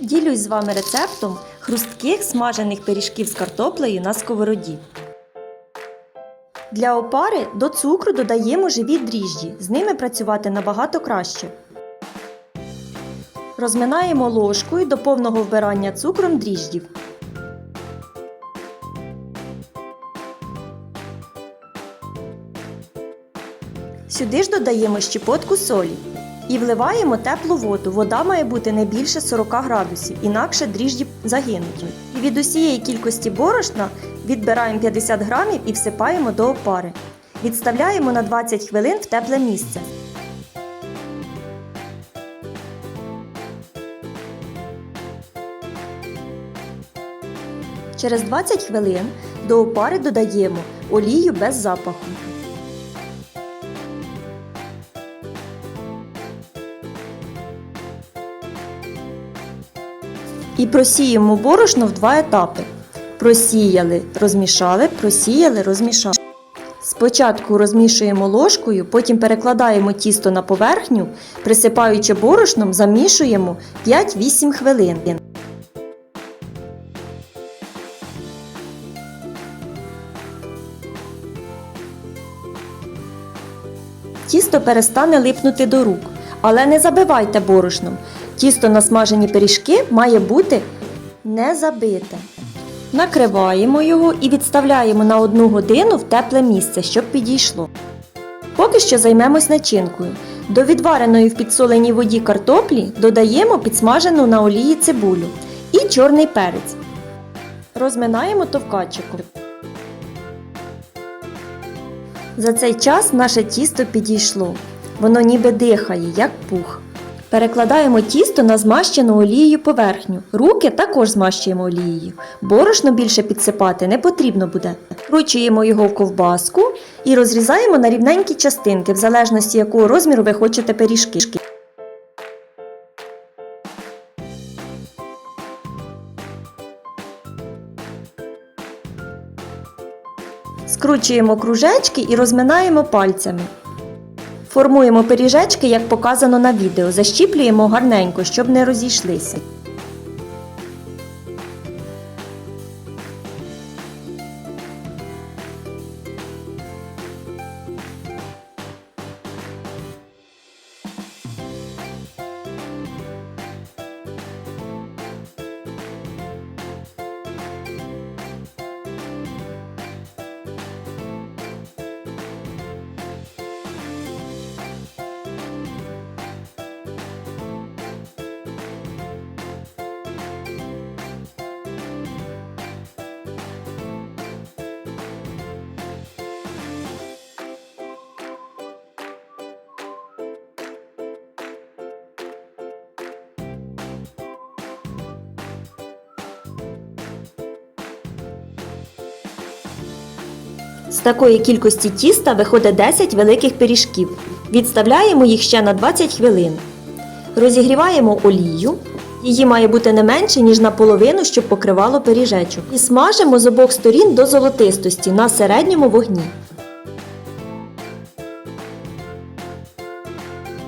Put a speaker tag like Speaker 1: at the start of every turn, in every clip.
Speaker 1: Ділюсь з вами рецептом хрустких смажених пиріжків з картоплею на сковороді. Для опари до цукру додаємо живі дріжджі. З ними працювати набагато краще. Розминаємо ложкою до повного вбирання цукром дріжджів. Сюди ж додаємо щепотку солі і вливаємо теплу воду. Вода має бути не більше 40 градусів, інакше дріжджі загинуть. І від усієї кількості борошна відбираємо 50 грамів і всипаємо до опари. Відставляємо на 20 хвилин в тепле місце. Через 20 хвилин до опари додаємо олію без запаху. І просіємо борошно в два етапи. Просіяли, розмішали, просіяли, розмішали. Спочатку розмішуємо ложкою, потім перекладаємо тісто на поверхню, присипаючи борошном, замішуємо 5-8 хвилин. Тісто перестане липнути до рук, але не забивайте борошном. Тісто на смажені пиріжки має бути не забите. Накриваємо його і відставляємо на одну годину в тепле місце, щоб підійшло. Поки що займемось начинкою. До відвареної в підсоленій воді картоплі додаємо підсмажену на олії цибулю і чорний перець. Розминаємо товкачиком. За цей час наше тісто підійшло. Воно ніби дихає, як пух. Перекладаємо тісто на змащену олією поверхню. Руки також змащуємо олією. Борошно більше підсипати не потрібно буде. Вкручуємо його в ковбаску і розрізаємо на рівненькі частинки, в залежності якого розміру ви хочете пиріжки. Скручуємо кружечки і розминаємо пальцями. Формуємо пиріжечки, як показано на відео. Защіплюємо гарненько, щоб не розійшлися. З такої кількості тіста виходить 10 великих пиріжків. Відставляємо їх ще на 20 хвилин. Розігріваємо олію. Її має бути не менше, ніж наполовину, щоб покривало пиріжечок. І смажимо з обох сторін до золотистості на середньому вогні.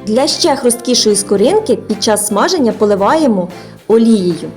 Speaker 1: Для ще хрусткішої скоринки під час смаження поливаємо олією.